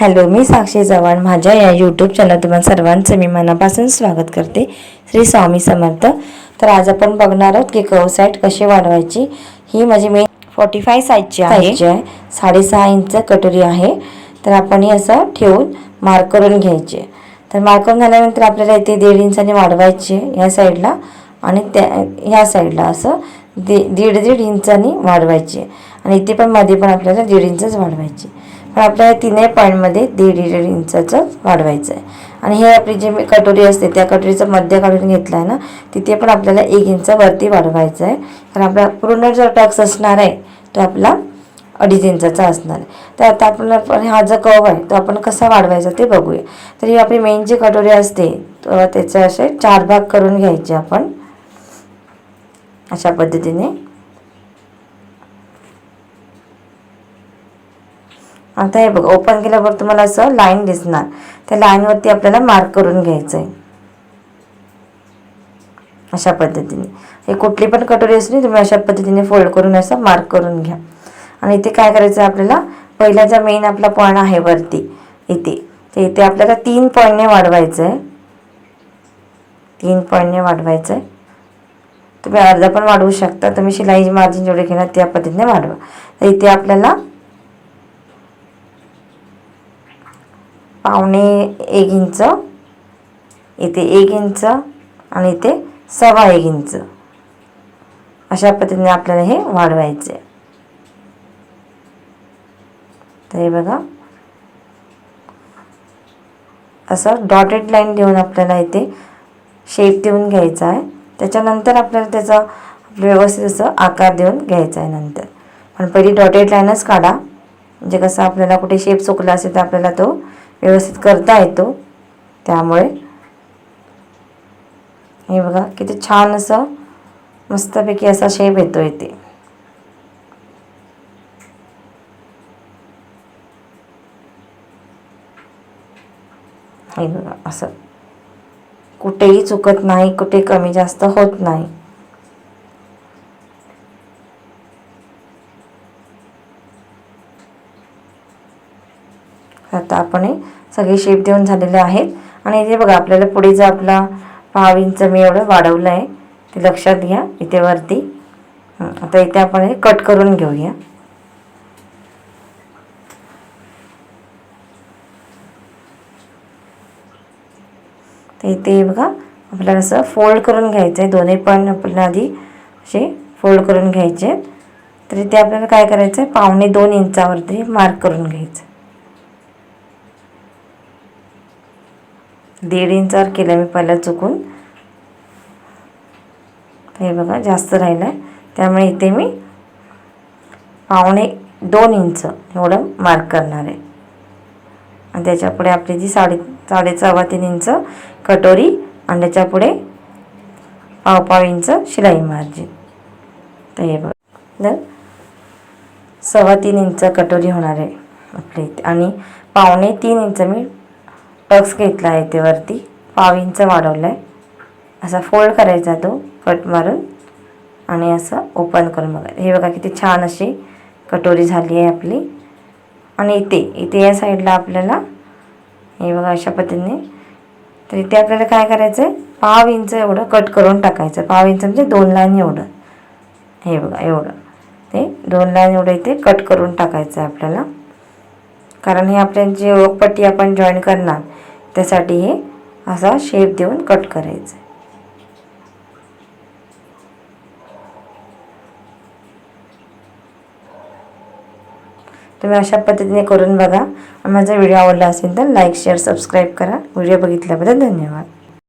Hello मी साक्षी चव्हाण माझ्या या YouTube channel तुम्हाला सर्वांचं मी मनापासून स्वागत करते. श्री स्वामी समर्थ. तर आज आपण बघणार आहोत की कव साईट कशी वाढवायची? ही माझी मेन फॉर्टी फाय साईजची आहे. साडेसहा इंच कटोरी आहे. तर आपण ही असं ठेवून मार्क करून घ्यायची. तर मार्क करून झाल्यानंतर आपल्याला इथे दीड इंचाने वाढवायची या साईडला आणि त्या ह्या साईडला असं दि दीड दीड इंचानी वाढवायची. आणि इथे पण मध्ये पण आपल्याला दीड इंचच वाढवायची. पण आपल्याला तिन्ही पॉईंटमध्ये दीड दीड इंचाचं वाढवायचं आहे. आणि हे आपली जी कटोरी असते त्या कटोरीचं मध्य काढून घेतलं आहे ना तिथे पण आपल्याला एक इंच वरती वाढवायचं आहे. कारण आपला पूर्ण जो टक्स असणार आहे तो आपला अडीच इंचाचा असणार आहे. तर आता आपण आपण हा जो कव आहे तो आपण कसा वाढवायचा ते बघूया. तर ही आपली मेन जी कटोरी असते तर त्याचे असे चार भाग करून घ्यायचे आपण. अशा पद्धतीने आता हे बघा ओपन केल्यावर तुम्हाला असं लाईन दिसणार. त्या लाईनवरती आपल्याला मार्क करून घ्यायचं आहे अशा पद्धतीने. हे कुठली पण कटोरी असली तुम्ही अशा पद्धतीने फोल्ड करून असं मार्क करून घ्या. आणि इथे काय करायचं आहे आपल्याला? पहिला जो मेन आपला पॉईंट आहे वरती. इथे. तर इथे आपल्याला तीन पॉईंटने वाढवायचं आहे तीन पॉईंटने वाढवायचं आहे तुम्ही अर्धा पण वाढवू शकता. तुम्ही शिलाई मार्जिन जेवढे घेणार त्या पद्धतीने वाढवा. तर इथे आपल्याला पावणे एक इंच इथे एक इंच आणि इथे सव्वा एक इंच. अशा पद्धतीने आपल्याला हे वाढवायचे. तर हे बघा. असं डॉटेड लाईन देऊन आपल्याला इथे शेप देऊन घ्यायचा आहे. त्याच्यानंतर आपल्याला त्याचा व्यवस्थित असं आकार देऊन घ्यायचा आहे नंतर. पण पहिली डॉटेड लाईनच काढा. म्हणजे कसं आपल्याला कुठे शेप चुकला असेल तर आपल्याला तो व्यवस्थित करता येतो. त्यामुळे हे बघा किती छान असं मस्तपैकी असा शेप येतो येते हे बघा असं कुठेही चुकत नाही कुठे कमी जास्त होत नाही. आता आपण हे सगळे शेप देऊन झालेले आहेत. आणि इथे बघा आपल्याला पुढे जो आपला पाव इंच मी एवढं वाढवलं आहे. ते लक्षात घ्या इथे वरती. आता इथे आपण हे कट करून घेऊया. तर इथे बघा आपल्याला असं फोल्ड करून घ्यायचं आहे दोन्ही पण आपल्याला आधी असे फोल्ड करून घ्यायचे आहेत तर इथे आपल्याला काय करायचं आहे पावणे दोन इंचावरती मार्क करून घ्यायचं दीड इंचावर केलं मी पहिला चुकून. हे बघा जास्त राहिलं आहे त्यामुळे इथे मी पावणे दोन इंच एवढं मार्क करणार आहे. आणि त्याच्यापुढे आपली जी साडे साडे सव्वा तीन इंच कटोरी आणि त्याच्यापुढे पाव पाव इंच शिलाई मार्जिन तर हे बघा. तर सव्वा तीन इंच कटोरी होणार आहे आपल्या इथे. आणि पावणे तीन इंच मी टक्स घेतला आहे ते वरती. पाव इंच वाढवला आहे असा फोल्ड करायचा तो कट मारून. आणि असं ओपन करून बघा. हे बघा किती छान अशी कटोरी झाली आहे आपली. आणि इथे इथे या साईडला आपल्याला हे बघा अशा पद्धतीने. तर इथे आपल्याला काय करायचं आहे पाव इंच एवढं कट करून टाकायचं पाव इंच म्हणजे दोन लाईन एवढं. हे बघा एवढं. ते दोन लाईन एवढं इथे कट करून टाकायचं आहे आपल्याला. कारण हे आपल्या जे ओळखपट्टी आपण जॉईन करणार त्यासाठी हे असा शेप देऊन कट करायचं. तुम्ही अशा पद्धतीने करून बघा. माझा व्हिडिओ आवडला असेल तर लाईक शेअर सबस्क्राईब करा. व्हिडिओ बघितल्याबद्दल धन्यवाद.